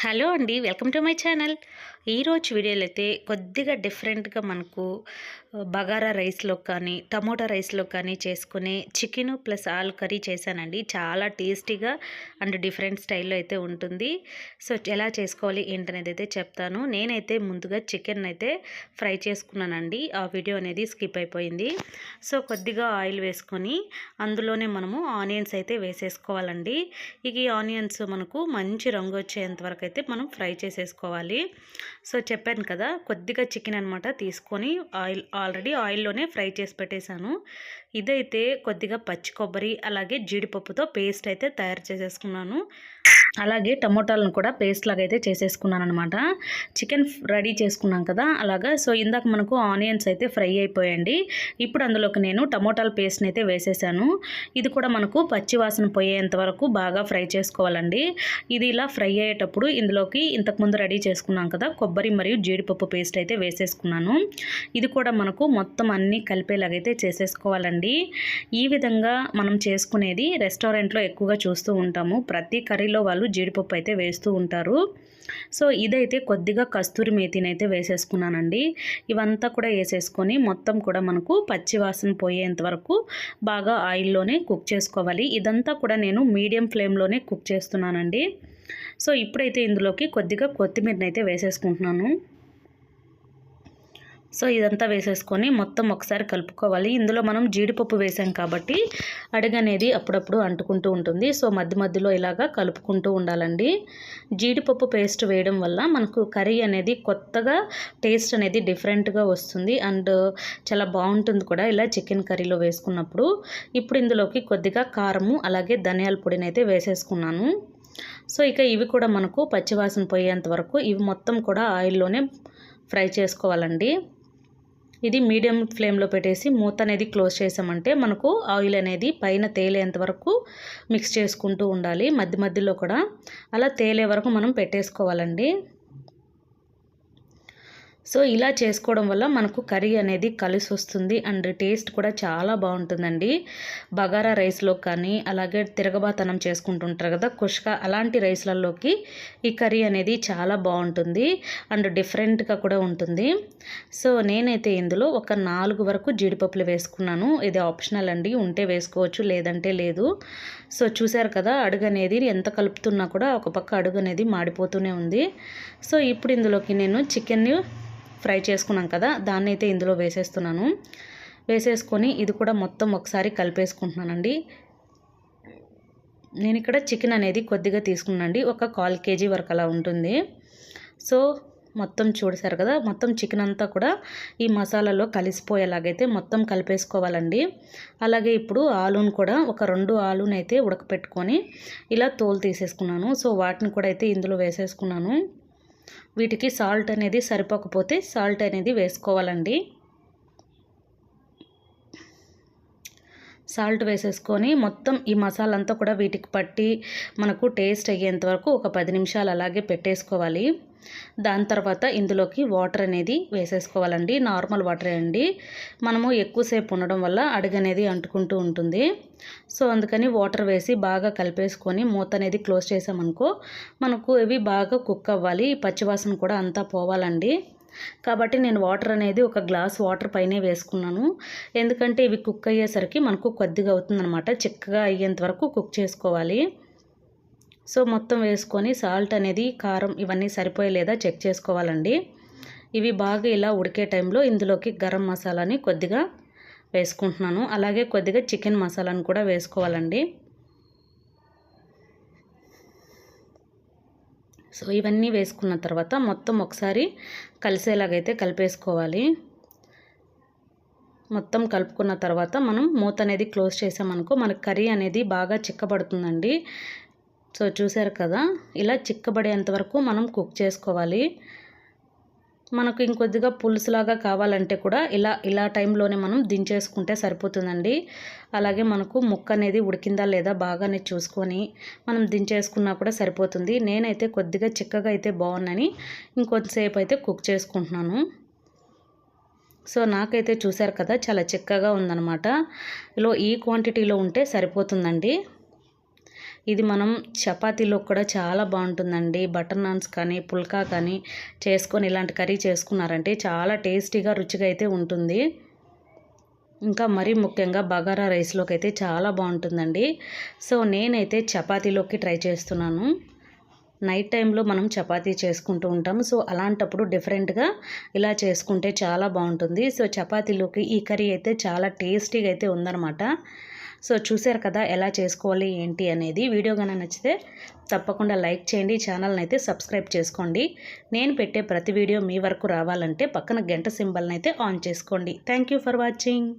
Hello అండి welcome to my channel. ఈరోజు వీడియోలో అయితే కొద్దిగా డిఫరెంట్గా మనకు బగారా రైస్లో కానీ టమోటా రైస్లో కానీ చేసుకునే చికెన్ ప్లస్ ఆలు కర్రీ చేశానండి. చాలా టేస్టీగా అండ్ డిఫరెంట్ స్టైల్లో అయితే ఉంటుంది. సో ఎలా చేసుకోవాలి ఏంటనేది అయితే చెప్తాను. నేనైతే ముందుగా చికెన్ అయితే ఫ్రై చేసుకున్నానండి. ఆ వీడియో అనేది స్కిప్ అయిపోయింది. సో కొద్దిగా ఆయిల్ వేసుకొని అందులోనే మనము ఆనియన్స్ అయితే వేసేసుకోవాలండి. ఇక ఈ ఆనియన్స్ మనకు మంచి రంగు వచ్చేంత వరకు అయితే మనం ఫ్రై చేసేసుకోవాలి. సో చెప్పాను కదా కొద్దిగా చికెన్ అనమాట తీసుకొని ఆయిల్ ఆల్రెడీ ఆయిల్లోనే ఫ్రై చేసి పెట్టేశాను. ఇదైతే కొద్దిగా పచ్చి కొబ్బరి అలాగే జీడిపప్పుతో పేస్ట్ అయితే తయారు చేసేసుకున్నాను. అలాగే టమోటాలను కూడా పేస్ట్ లాగా అయితే చేసేసుకున్నాను అనమాట చికెన్ రెడీ చేసుకున్నాం కదా అలాగా. సో ఇందాక మనకు ఆనియన్స్ అయితే ఫ్రై అయిపోయండి ఇప్పుడు అందులోకి నేను టమోటాల పేస్ట్ని అయితే వేసేసాను. ఇది కూడా మనకు పచ్చి వాసన పోయేంత వరకు బాగా ఫ్రై చేసుకోవాలండి. ఇది ఇలా ఫ్రై అయ్యేటప్పుడు ఇందులోకి ఇంతకుముందు రెడీ చేసుకున్నాం కదా కొబ్బరి మరియు జీడిపప్పు పేస్ట్ అయితే వేసేసుకున్నాను. ఇది కూడా మనకు మొత్తం అన్నీ కలిపేలాగైతే చేసేసుకోవాలండి. ఈ విధంగా మనం చేసుకునేది రెస్టారెంట్లో ఎక్కువగా చూస్తూ ఉంటాము. ప్రతి కర్రీలో వాళ్ళు జీడిపప్పు అయితే వేస్తూ ఉంటారు. సో ఇదైతే కొద్దిగా కస్తూరి మేతిని అయితే వేసేసుకున్నానండి. ఇవంతా కూడా వేసేసుకొని మొత్తం కూడా మనకు పచ్చి వాసన పోయేంత వరకు బాగా ఆయిల్లోనే కుక్ చేసుకోవాలి. ఇదంతా కూడా నేను మీడియం ఫ్లేమ్లోనే కుక్ చేస్తున్నానండి. సో ఇప్పుడైతే ఇందులోకి కొద్దిగా కొత్తిమీరని అయితే వేసేసుకుంటున్నాను. సో ఇదంతా వేసేసుకొని మొత్తం ఒకసారి కలుపుకోవాలి. ఇందులో మనం జీడిపప్పు వేసాం కాబట్టి అడుగనేది అప్పుడప్పుడు అంటుకుంటూ ఉంటుంది. సో మధ్య మధ్యలో ఇలాగా కలుపుకుంటూ ఉండాలండి. జీడిపప్పు పేస్ట్ వేయడం వల్ల మనకు కర్రీ అనేది కొత్తగా టేస్ట్ అనేది డిఫరెంట్గా వస్తుంది. అండ్ చాలా బాగుంటుంది కూడా ఇలా చికెన్ కర్రీలో వేసుకున్నప్పుడు. ఇప్పుడు ఇందులోకి కొద్దిగా కారము అలాగే ధనియాల పొడిని అయితే వేసేసుకున్నాను. సో ఇక ఇవి కూడా మనకు పచ్చివాసన పోయేంత వరకు ఇవి మొత్తం కూడా ఆయిల్లోనే ఫ్రై చేసుకోవాలండి. ఇది మీడియం ఫ్లేమ్లో పెట్టేసి మూత అనేది క్లోజ్ చేసామంటే మనకు ఆయిల్ అనేది పైన తేలేంత వరకు మిక్స్ చేసుకుంటూ ఉండాలి. మధ్య మధ్యలో కూడా అలా తేలే వరకు మనం పెట్టేసుకోవాలండి. సో ఇలా చేసుకోవడం వల్ల మనకు కర్రీ అనేది కలిసి వస్తుంది అండ్ టేస్ట్ కూడా చాలా బాగుంటుందండి. బగారా రైస్లో కానీ అలాగే తిరగబాతనం చేసుకుంటుంటారు కదా కుష్క అలాంటి రైస్లలోకి ఈ కర్రీ అనేది చాలా బాగుంటుంది అండ్ డిఫరెంట్గా కూడా ఉంటుంది. సో నేనైతే ఇందులో ఒక నాలుగు వరకు జీడిపప్పులు వేసుకున్నాను. ఇది ఆప్షనల్ అండి ఉంటే వేసుకోవచ్చు లేదంటే లేదు. సో చూసారు కదా అడుగు అనేది ఎంత కలుపుతున్నా కూడా ఒక పక్క అడుగు అనేది మాడిపోతూనే ఉంది. సో ఇప్పుడు ఇందులోకి నేను చికెన్ ఫ్రై చేసుకున్నాం కదా దాన్ని అయితే ఇందులో వేసేస్తున్నాను. వేసేసుకొని ఇది కూడా మొత్తం ఒకసారి కలిపేసుకుంటున్నానండి. నేను ఇక్కడ చికెన్ అనేది కొద్దిగా తీసుకున్నానండి ఒక కాల్ కేజీ వరకు అలా ఉంటుంది. సో మొత్తం చూడసారు కదా మొత్తం చికెన్ అంతా కూడా ఈ మసాలాలో కలిసిపోయేలాగైతే మొత్తం కలిపేసుకోవాలండి. అలాగే ఇప్పుడు ఆలూను కూడా ఒక రెండు ఆలూనైతే అయితే ఉడకపెట్టుకొని ఇలా తోలు తీసేసుకున్నాను. సో వాటిని కూడా అయితే ఇందులో వేసేసుకున్నాను. వీటికి సాల్ట్ అనేది సరిపోకపోతే సాల్ట్ అనేది వేసుకోవాలండి. సాల్ట్ వేసేసుకొని మొత్తం ఈ మసాలా అంతా కూడా వీటికి పట్టి మనకు టేస్ట్ అయ్యేంత వరకు ఒక పది నిమిషాలు అలాగే పెట్టేసుకోవాలి. దాని తర్వాత ఇందులోకి వాటర్ అనేది వేసేసుకోవాలండి. నార్మల్ వాటరే అండి. మనము ఎక్కువసేపు ఉండడం వల్ల అడుగు అనేది అంటుకుంటూ ఉంటుంది. సో అందుకని వాటర్ వేసి బాగా కలిపేసుకొని మూత అనేది క్లోజ్ చేసామనుకో మనకు ఇవి బాగా కుక్ అవ్వాలి. పచ్చివాసన కూడా అంతా పోవాలండి. కాబట్టి నేను వాటర్ అనేది ఒక గ్లాస్ వాటర్ పైనే వేసుకున్నాను. ఎందుకంటే ఇవి కుక్ అయ్యేసరికి మనకు కొద్దిగా అవుతుందన్నమాట. చిక్కగా అయ్యేంత వరకు కుక్ చేసుకోవాలి. సో మొత్తం వేసుకొని సాల్ట్ అనేది కారం ఇవన్నీ సరిపోయలేదా చెక్ చేసుకోవాలండి. ఇవి బాగా ఇలా ఉడికే టైంలో ఇందులోకి గరం మసాలాని కొద్దిగా వేసుకుంటున్నాను. అలాగే కొద్దిగా చికెన్ మసాలాను కూడా వేసుకోవాలండి. సో ఇవన్నీ వేసుకున్న తర్వాత మొత్తం ఒకసారి కలిసేలాగైతే కలిపేసుకోవాలి. మొత్తం కలుపుకున్న తర్వాత మనం మూత అనేది క్లోజ్ చేసామనుకో మనకు కర్రీ అనేది బాగా చిక్కబడుతుందండి. సో చూసారు కదా ఇలా చిక్కబడేంత వరకు మనం కుక్ చేసుకోవాలి. మనకు ఇంకొద్దిగా పులుసులాగా కావాలంటే కూడా ఇలా ఇలా టైంలోనే మనం దించేసుకుంటే సరిపోతుందండి. అలాగే మనకు ముక్క అనేది ఉడికిందా లేదా బాగానే చూసుకొని మనం దించేసుకున్నా కూడా సరిపోతుంది. నేనైతే కొద్దిగా చిక్కగా అయితే బాగున్నాని ఇంకొంతసేపు అయితే కుక్ చేసుకుంటున్నాను. సో నాకైతే చూశారు కదా చాలా చిక్కగా ఉందన్నమాట. ఇలా ఈ క్వాంటిటీలో ఉంటే సరిపోతుందండి. ఇది మనం చపాతీలో కూడా చాలా బాగుంటుందండి. బటర్ నాన్స్ కానీ పుల్కా కానీ చేసుకొని ఇలాంటి కర్రీ చేసుకున్నారంటే చాలా టేస్టీగా రుచిగా అయితే ఉంటుంది. ఇంకా మరీ ముఖ్యంగా బగారా రైస్లోకి అయితే చాలా బాగుంటుందండి. సో నేనైతే చపాతీలోకి ట్రై చేస్తున్నాను. నైట్ టైంలో మనం చపాతీ చేసుకుంటూ ఉంటాం. సో అలాంటప్పుడు డిఫరెంట్గా ఇలా చేసుకుంటే చాలా బాగుంటుంది. సో చపాతీలోకి ఈ కర్రీ అయితే చాలా టేస్టీగా అయితే ఉందన్నమాట. సో చూసారు కదా ఎలా చేసుకోవాలి ఏంటి అనేది. వీడియో కనుక నచ్చితే తప్పకుండా లైక్ చేయండి ఛానల్ని అయితే సబ్స్క్రైబ్ చేసుకోండి. నేను పెట్టే ప్రతి వీడియో మీ వరకు రావాలంటే పక్కన గంట సింబల్ని అయితే ఆన్ చేసుకోండి. Thank for watching.